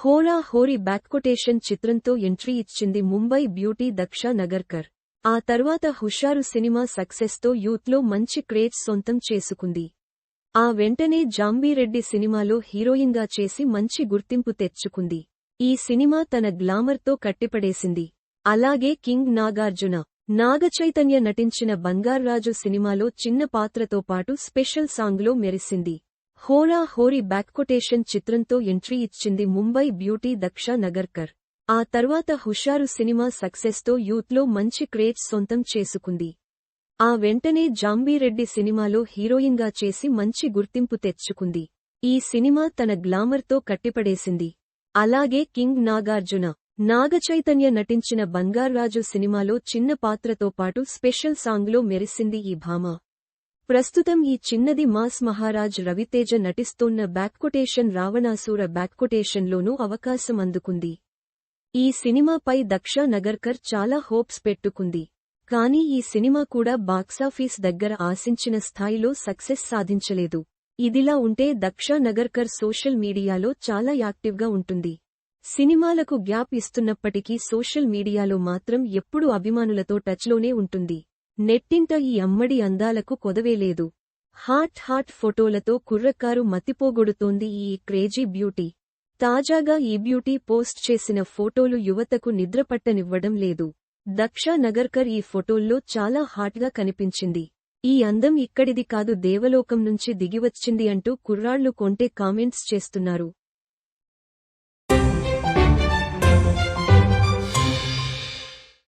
హోరా హోరీ బ్యాక్కొటేషన్ చిత్రంతో ఎంట్రీ ఇచ్చింది ముంబై బ్యూటీ దక్ష నగర్కర్. ఆ తర్వాత హుషారు సినిమా సక్సెస్తో యూత్లో మంచి క్రేజ్ సొంతం చేసుకుంది. ఆ వెంటనే జాంబీరెడ్డి సినిమాలో హీరోయిన్గా చేసి మంచి గుర్తింపు తెచ్చుకుంది. ఈ సినిమా తన గ్లామర్తో కట్టిపడేసింది. అలాగే కింగ్ నాగార్జున నాగచైతన్య నటించిన బంగార్రాజు సినిమాలో చిన్న పాత్రతో పాటు స్పెషల్ సాంగ్లో మెరిసింది. హోరా హోరీ బ్యాక్కొటేషన్ చిత్రంతో ఎంట్రీ ఇచ్చింది ముంబై బ్యూటీ దక్ష నగర్కర్. ఆ తర్వాత హుషారు సినిమా సక్సెస్తో యూత్లో మంచి క్రేజ్ సొంతం చేసుకుంది. ఆ వెంటనే జాంబీరెడ్డి సినిమాలో హీరోయిన్గా చేసి మంచి గుర్తింపు తెచ్చుకుంది. ఈ సినిమా తన గ్లామర్తో కట్టిపడేసింది. అలాగే కింగ్ నాగార్జున నాగచైతన్య నటించిన బంగార్రాజు సినిమాలో చిన్న పాత్రతో పాటు స్పెషల్ సాంగ్లో మెరిసింది ఈ భామ. ప్రస్తుతం ఈ చిన్నది మాస్ మహారాజ్ రవితేజ నటిస్తోన్న బ్యాక్కొటేషన్ రావణాసూర బ్యాక్కొటేషన్లోనూ అవకాశం అందుకుంది. ఈ సినిమాపై దక్ష నగర్కర్ చాలా హోప్స్ పెట్టుకుంది. కానీ ఈ సినిమా కూడా బాక్సాఫీస్ దగ్గర ఆశించిన స్థాయిలో సక్సెస్ సాధించలేదు. ఇదిలా ఉంటే దక్ష నగర్కర్ సోషల్ మీడియాలో చాలా యాక్టివ్గా ఉంటుంది. సినిమాలకు గ్యాప్ ఇస్తున్నప్పటికీ సోషల్ మీడియాలో మాత్రం ఎప్పుడూ అభిమానులతో టచ్లోనే ఉంటుంది. నెట్టింట ఈ అమ్మడి అందాలకు కొదవేలేదు హాట్ హాట్ ఫోటోలతో కుర్రకారు మతిపోగొడుతోంది ఈ క్రేజీ బ్యూటీ. తాజాగా ఈ బ్యూటీ పోస్ట్ చేసిన ఫోటోలు యువతకు నిద్రపట్టనివ్వడం లేదు. దక్ష నగర్కర్ ఈ ఫోటోల్లో చాలా హాట్గా కనిపించింది. ఈ అందం ఇక్కడిది కాదు దేవలోకం నుంచి దిగివచ్చింది అంటూ కుర్రాళ్ళు కొంటే కామెంట్స్ చేస్తున్నారు.